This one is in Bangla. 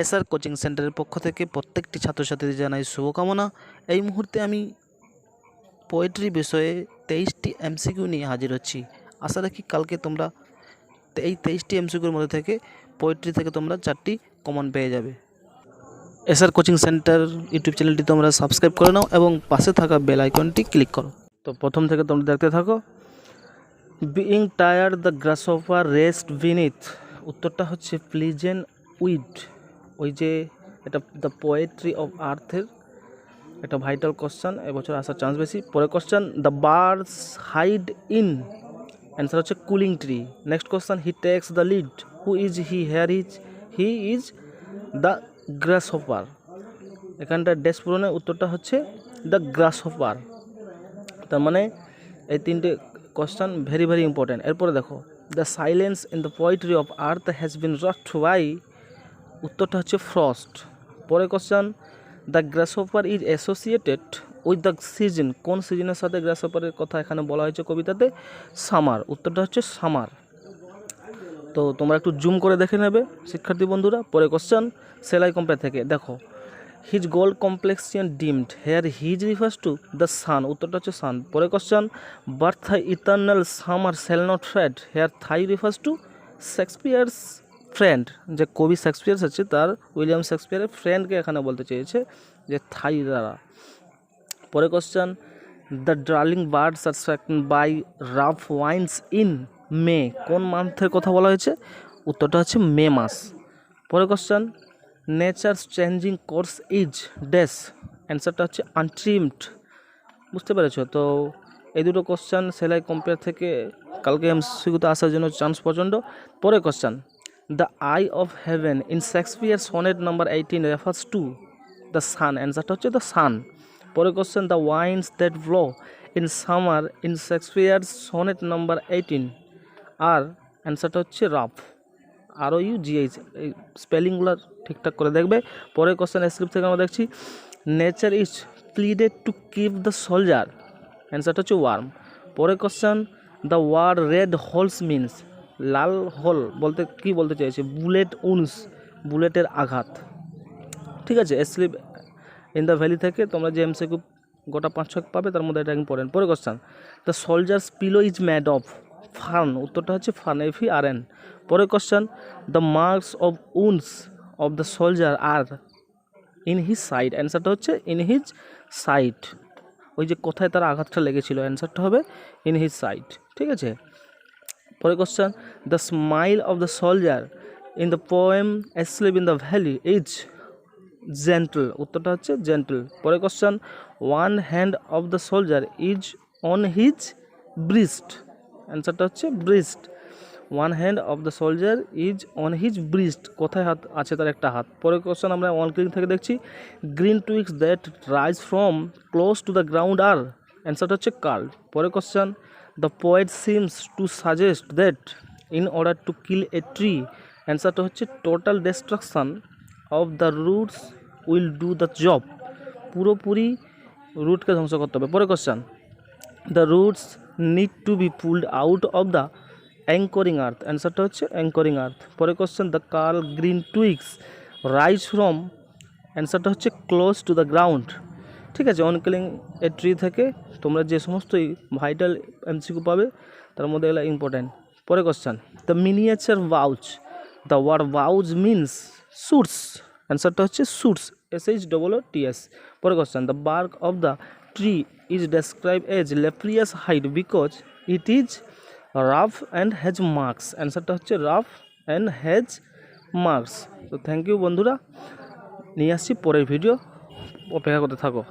এসআর কোচিং সেন্টারের পক্ষ থেকে প্রত্যেকটি ছাত্রছাত্রীদের জানাই শুভকামনা। এই মুহূর্তে আমি পোয়েট্রি বিষয়ে তেইশটি এমসিকিউ নিয়ে হাজির হচ্ছি। আশা রাখি কালকে তোমরা এই তেইশটি এমসিকিউর মধ্যে থেকে পোয়েট্রি থেকে তোমরা চারটি কমন পেয়ে যাবে। এসআর কোচিং সেন্টার ইউটিউব চ্যানেলটি তোমরা সাবস্ক্রাইব করে নাও এবং পাশে থাকা বেল আইকনটি ক্লিক করো। তো প্রথম থেকে তোমরা দেখতে থাকো। Being tired the grasshopper rest beneath উত্তরটা হচ্ছে প্লিজেন উইড ওই যে এটা দ্য পোয়েট্রি অফ আর্থের একটা ভাইটাল কোশ্চেন এবছর আসার চান্স বেশি। পরে question the birds hide in answer হচ্ছে cooling tree next question he takes the lead who is he here is he is the grasshopper এখানটা ড্যাশ পূরণের উত্তরটা হচ্ছে দ্য গ্রাস হোপার তার মানে এই তিনটে কোশ্চেন ভেরি ভেরি ইম্পর্ট্যান্ট এরপরে দেখো the silence in the poetry of earth has been wrought by উত্তরটা হচ্ছে ফ্রস্ট পরে question the grasshopper is associated with the season কোন সিজনের সাথে গ্রাসহপারের কথা এখানে বলা হয়েছে কবিতাতে? সামার উত্তরটা হচ্ছে সামার তো তোমরা একটু জুম করে দেখে নেবে, শিক্ষার্থী বন্ধুরা। পরে কোশ্চেন সেলাই কম্পেয়ার থেকে। দেখো his gold complexion dimmed here his refers to the sun উত্তরটা হচ্ছে সান পরে question birth eternal summer shall not fade here thy refers to Shakespeare's friend যে কবি শেক্সপিয়ার্স আছে, তার উইলিয়াম শেক্সপিয়ারের ফ্রেন্ডকে এখানে বলতে চেয়েছে যে, থাই দ্বারা পরে question the darling birds are by rough winds in May কোন মান্থের কথা বলা হয়েছে? উত্তরটা হচ্ছে মে মাস। পরে question nature changing course is dash অ্যান্সারটা হচ্ছে আনট্রিমড বুঝতে পেরেছ? তো এই দুটো কোশ্চেন সেলাই কম্পেয়ার থেকে কালকে এমসিকিউতে আসার জন্য চান্স প্রচণ্ড। পরে question the eye of heaven in Shakespeare sonnet number eighteen refers to the sun অ্যান্সারটা হচ্ছে দ্য সান পরে question the winds that flow in summer in Shakespeare sonnet number eighteen are অ্যান্সারটা হচ্ছে রাফ আরও ইউ জিএইচ এই স্পেলিংগুলো ঠিকঠাক করে দেখবে। পরের কোশ্চেন স্ক্রিপ্ট থেকে আমরা দেখছি nature is pleaded to keep the soldier অ্যান্সারটা হচ্ছে ওয়ার্ম পরের question the word red holes means Lal hole বলতে কি বলতে চাইছে? বুলেট উন্স, বুলেটের আঘাত। ঠিক আছে, স্লিপ ইন দ্য ভ্যালি থেকে তোমরা যে এমসিকিউ গোটা পাঁচ ছক পাবে, তার মধ্যে এটা ইম্পর্টেন্ট পরে question the soldier's pillow is made of fern, উত্তরটা হচ্ছে ফার্ন এফ আর এন পরে question the marks of wounds of the soldier are in his side অ্যান্সারটা হচ্ছে ইন হিজ সাইড ওই যে কোথায় তার আঘাতটা লেগেছিল অ্যান্সারটা হবে ইন হিজ সাইড ঠিক আছে? পরে question the smile of the soldier in the poem sleep in the valley is gentle উত্তরটা হচ্ছে জেন্টল পরে question one hand of the soldier is on his breast অ্যান্সারটা হচ্ছে breast one hand of the soldier is on his breast কোথায় হাত আছে তার একটা হাত? পরে কোশ্চেন আমরা ওয়ান ক্লিক থেকে দেখছি। Green twigs that rise from close to the ground are অ্যান্সারটা হচ্ছে কার্ল পরে question the poet seems to suggest that in order to kill a tree অ্যান্সারটা হচ্ছে total destruction of the roots will do the job পুরোপুরি রুটকে ধ্বংস করতে হবে। পরে question the roots need to be pulled out of the anchoring earth অ্যান্সারটা হচ্ছে অ্যাঙ্করিং আর্থ পরে question the curl green twigs rise from অ্যান্সারটা হচ্ছে ক্লোজ টু দ্য গ্রাউন্ড ঠিক আছে? অনকিলিং এ ট্রি থেকে তোমরা যে সমস্তই ভাইটাল এমসিকিউ পাবে, তার মধ্যে এগুলো ইম্পর্ট্যান্ট পরে question the miniature pouch the word pouch means shoots অ্যান্সারটা হচ্ছে shoots S H double O T S পরে question the bark of the tree is describe as leprous hide because it is rough and has marks অ্যান্সারটা হচ্ছে রাফ অ্যান্ড হ্যাজ মার্কস তো থ্যাংক ইউ বন্ধুরা। নিয়ে আসছি পরের ভিডিও অপেক্ষা করতে থাকো।